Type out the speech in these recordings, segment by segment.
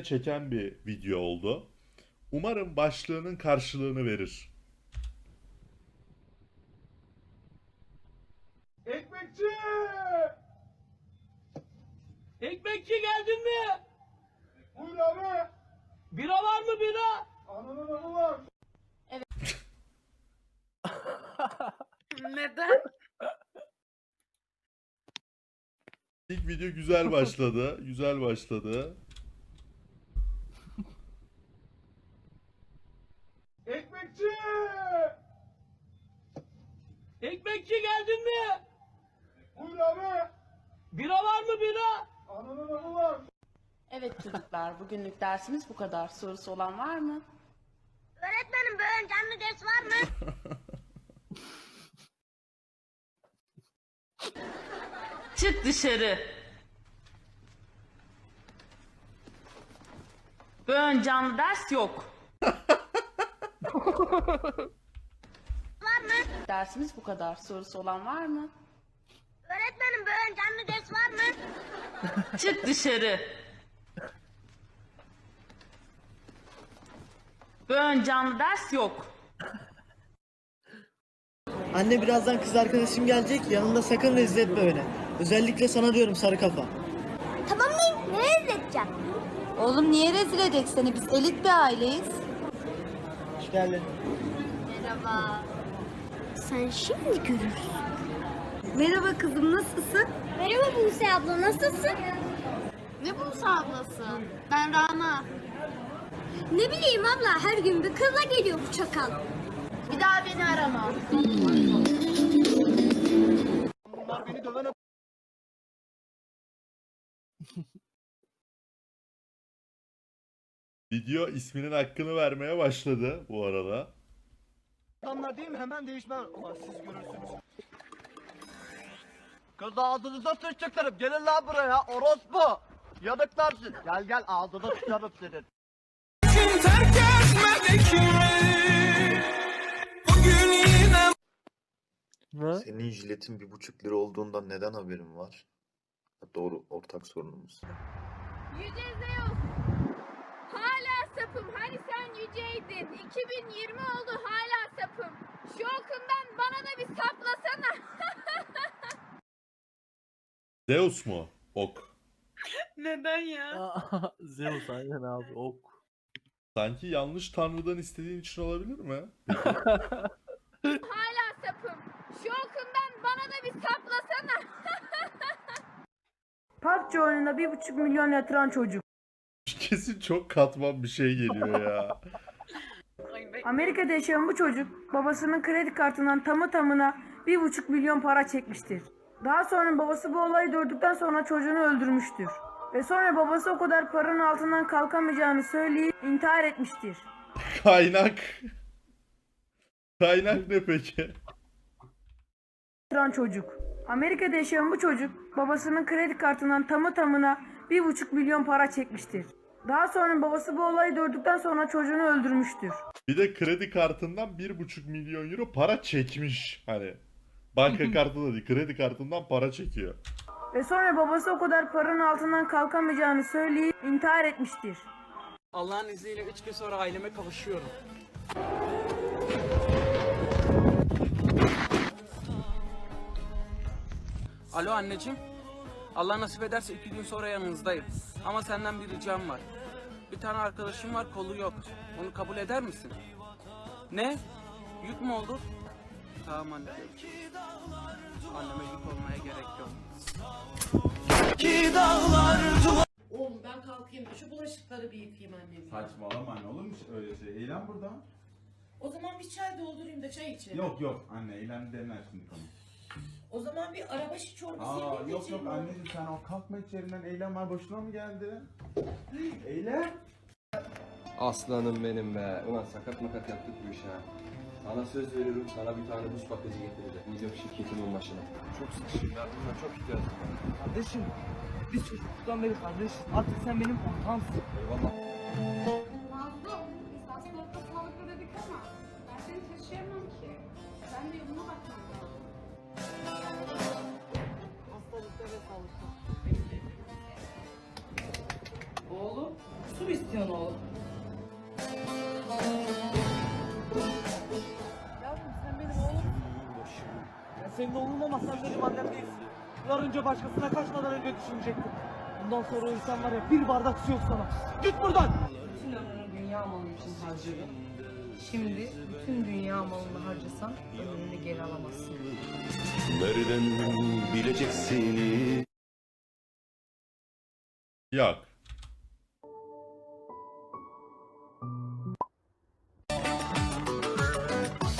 çeken bir video oldu. Umarım başlığının karşılığını verir. Ekmekçi! Ekmekçi geldin mi? Buyur abi. Bira var mı bira? Ananın anı var. Neden? İlk video güzel başladı. Güzel başladı. Ekmekçi! Ekmekçi geldin mi? Buyur abi. Mı bira? Ananın anı var. Evet çocuklar, bugünlük dersimiz bu kadar. Sorusu olan var mı? Öğretmenim böyle canlı ders var mı? Çık dışarı. Bugün canlı ders yok. var mı? Dersimiz bu kadar. Sorusu olan var mı? Öğretmenim böyle canlı ders var mı? Çık dışarı. Bugün canlı ders yok. Anne birazdan kız arkadaşım gelecek yanında sakın rezil etme beni. Özellikle sana diyorum sarı kafa. Tamam mı? Ne izleteceğim? Oğlum niye rezil edecek seni? Biz elit bir aileyiz. Hoş geldin. Merhaba. Sen şimdi görürsün. Merhaba kızım nasılsın? Merhaba Buse abla nasılsın? Ne Buse ablası? Ben Rana. Ne bileyim abla her gün bir kızla geliyor bu çakal. Bir daha beni arama. Video isminin hakkını vermeye başladı bu arada. Adamlar değil mi? Hemen değişmem. Ulan siz görürsünüz. Kız ağzınıza sıçacaklarım. Gelin lan buraya. Orospu. Yanıklarsın. Gel gel ağzına sıçarım senin. Senin jiletin bir buçuk lira olduğundan neden haberin var? Doğru, ortak sorunumuz. Yüce Zeus. Hala sapım. Hani sen yüceydin. 2020 oldu hala sapım. Şu okundan bana da bir saplasana. Zeus mu? Ok. Neden ya? Zeus aynen abi ok. Sanki yanlış tanrıdan istediğin için olabilir mi? hala sapım. Şu okundan bana da bir saplasana. PUBG oyununa bir buçuk milyon yatıran çocuk. Kesin çok katman bir şey geliyor ya. Amerika'da yaşayan bu çocuk babasının kredi kartından tamı tamına bir buçuk milyon para çekmiştir. Daha sonra babası bu olayı gördükten sonra çocuğunu öldürmüştür. Ve sonra babası o kadar paranın altından kalkamayacağını söyleyip intihar etmiştir. Kaynak. Kaynak ne peki? Yatıran çocuk. Amerika'da yaşayan bu çocuk babasının kredi kartından tamı tamına bir buçuk milyon para çekmiştir. Daha sonra babası bu olayı gördükten sonra çocuğunu öldürmüştür. Bir de kredi kartından 1,5 milyon euro para çekmiş. Hani banka kartı da değil kredi kartından para çekiyor. Ve sonra babası o kadar paranın altından kalkamayacağını söyleyip intihar etmiştir. Allah'ın izniyle 3 gün sonra aileme kavuşuyorum. Alo anneciğim. Allah nasip ederse iki gün sonra yanınızdayım. Ama senden bir ricam var. Bir tane arkadaşım var kolu yok. Onu kabul eder misin? Ne? Yük mü olur? Tamam anne. Anneme yük olmaya gerek yok. Oğlum ben kalkayım şu bulaşıkları bir yıkayayım annemin. Saçmalama anne olur mu öyle şey? Eylem burada. O zaman bir çay doldurayım da çay içelim. Yok yok anne eylem demler şimdi konu. O zaman bir arabaşı çorbası Aa yapayım yok yok anneciğim sen o kalkma içerinden eylem var boşuna mı geldi? Eylem. Aslanım benim be. Ulan sakat makat yaptık bu işi ha. Sana söz veriyorum sana bir tane buz paketi getireceğim. Gideceğim şirketimin başına. Çok sıkışım ya. Bunlar çok ihtiyacım var. Kardeşim biz çocukluktan beri kardeş. Artık sen benim ortağımsın. Eyvallah. Mazlum, biz hastalıkta sağlıklı dedik ama ben seni taşıyamam ki. Ben de yoluna bakmam lazım. Hastalıkta ve sağlıkta. Oğlum su istiyorsun oğlum? Senin oğlun ama sen benim annem değilsin. Yıllar önce başkasına kaçmadan önce düşünecektim. Bundan sonra o insan var ya bir bardak su yok sana. Git buradan. Bütün ömrünü dünya malı için harcadın. Şimdi bütün dünya malını harcasan ömrünü geri alamazsın. Nereden bileceksin? Yok.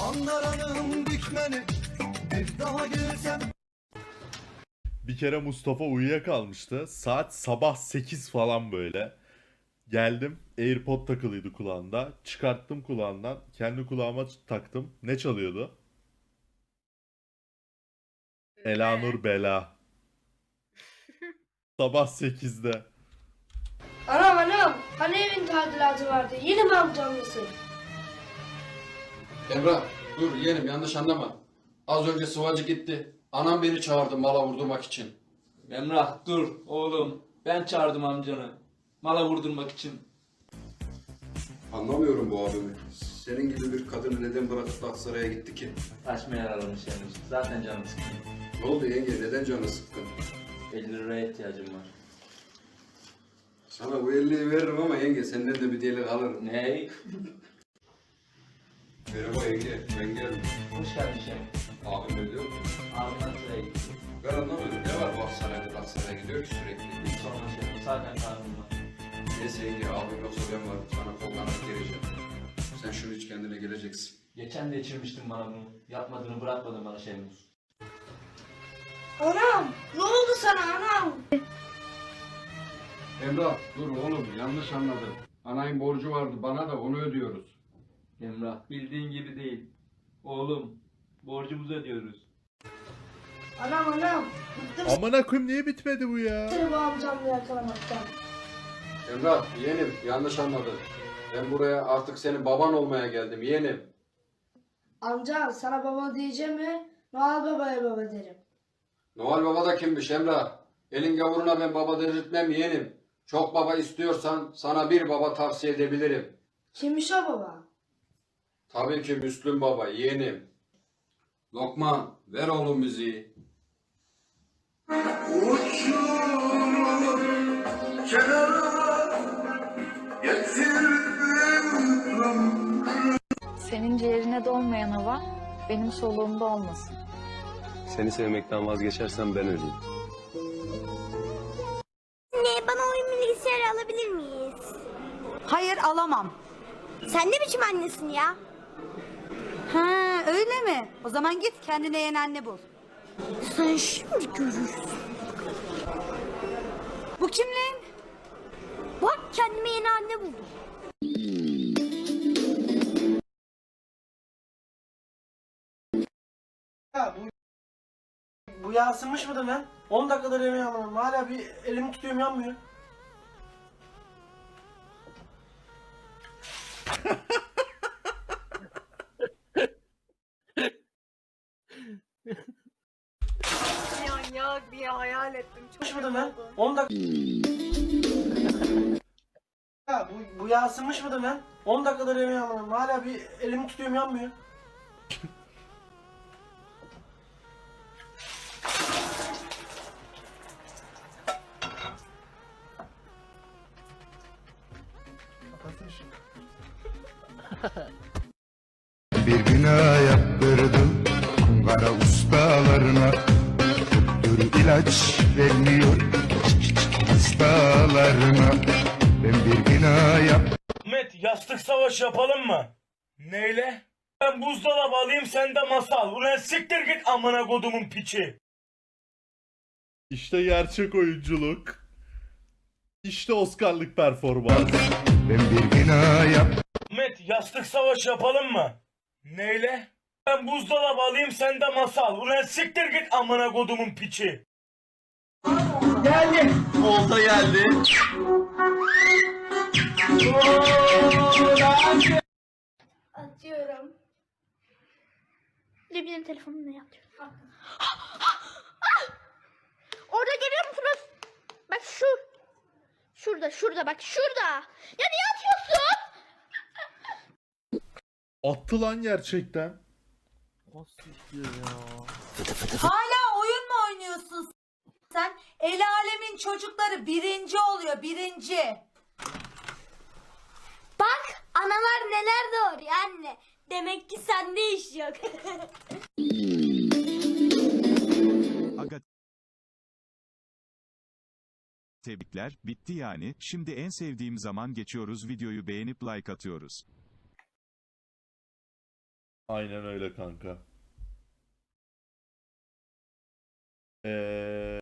Anlarım dikmeni bir daha gelsem Bir kere Mustafa uyuyakalmıştı. Saat sabah 8 falan böyle. Geldim. AirPod takılıydı kulağında. Çıkarttım kulağından. Kendi kulağıma taktım. Ne çalıyordu? Elanur Bela. Sabah 8'de. Anam anam. Hani evin tadilatı vardı. Yeni mi alacağım mısın? Emrah dur yeğenim yanlış anlama. Az önce sıvacı gitti. Anam beni çağırdı mala vurdurmak için. Emrah dur oğlum. Ben çağırdım amcanı. Mala vurdurmak için. Anlamıyorum bu abimi. Senin gibi bir kadını neden bırakıp da Aksaray'a gitti ki? Saçma yaralamış yani. Zaten canım sıkkın. Ne oldu yenge neden canı sıkkın? 50 liraya ihtiyacım var. Sana bu 50'yi veririm ama yenge senden de bir deli alırım. Ne? Merhaba yenge ben geldim. Hoş geldin Şemik. Abim biliyor musun? Abimden sıraya gitti. Ben anlamadım ne var bu Aksaray'da Aksaray'a gidiyor ki sürekli. Hiç sorma Şemik. Zaten karnım var. Neyse yenge abim yoksa ben varım sana kollanak geleceğim. Sen şunu iç kendine geleceksin. Geçen de içirmiştin bana bunu. Yapmadığını bırakmadın bana Şemik. Anam. Ne oldu sana anam? Emrah dur oğlum yanlış anladın. Anayın borcu vardı bana da onu ödüyoruz. Emrah bildiğin gibi değil. Oğlum borcumuzu ödüyoruz. Anam anam. Bıktım Amına koyayım niye bitmedi bu ya? seni bu amcamla yakalamaktan. Emrah yeğenim yanlış anladın. Ben buraya artık senin baban olmaya geldim yeğenim. Amca sana baba diyeceğim mi? Noel babaya baba derim. Noel Baba da kimmiş Emrah? Elin gavuruna ben baba dedirtmem yeğenim. Çok baba istiyorsan sana bir baba tavsiye edebilirim. Kimmiş o baba? Tabii ki Müslüm Baba yeğenim. Lokman ver oğlum müziği. Senin ciğerine dolmayan hava benim soluğumda olmasın. Seni sevmekten vazgeçersem ben öleyim. Anne bana oyun bilgisayarı alabilir miyiz? Hayır alamam. Sen ne biçim annesin ya? Ha öyle mi? O zaman git kendine yeni anne bul. Sen şimdi görürsün. Bu kim lan? Bak kendime yeni anne buldum. Ya bu bu yağ ısınmış mıdır lan? 10 dakikadır yemeği alamam. Hala bir elimi tutuyorum yanmıyor. Manyak diye hayal ettim. Çok mıdır lan? 10 dakika... Ya bu, bu yağ ısınmış mıdır lan? 10 dakikadır yemeği alamam. Hala bir elimi tutuyorum yanmıyor. Kapatsın şunu. Bir bina yaptırdım ustalarına Dur ilaç vermiyor hastalarına Ben bir bina yap Ahmet yastık savaşı yapalım mı? Neyle? Ben buzdolabı alayım sen de masa al. Ulan siktir git amına kodumun piçi. İşte gerçek oyunculuk. İşte Oscar'lık performans. Ben bir bina yap Ahmet yastık savaşı yapalım mı? Neyle? Ben buzdolabı alayım sen de masa al. Ulan siktir git amına kodumun piçi. Geldi. Olta geldi. Atıyorum. Dur benim telefonumla yapıyorum. Orada görüyor musunuz? Bak şu. Şurada şurada bak şurada. Ya niye atıyorsun? Attı lan gerçekten. Nasıl ya? Hala alemin çocukları birinci oluyor birinci. Bak analar neler doğuruyor anne. Demek ki sende iş yok. Aga Tebrikler, bitti yani. Şimdi en sevdiğim zaman geçiyoruz videoyu beğenip like atıyoruz. Aynen öyle kanka. Eee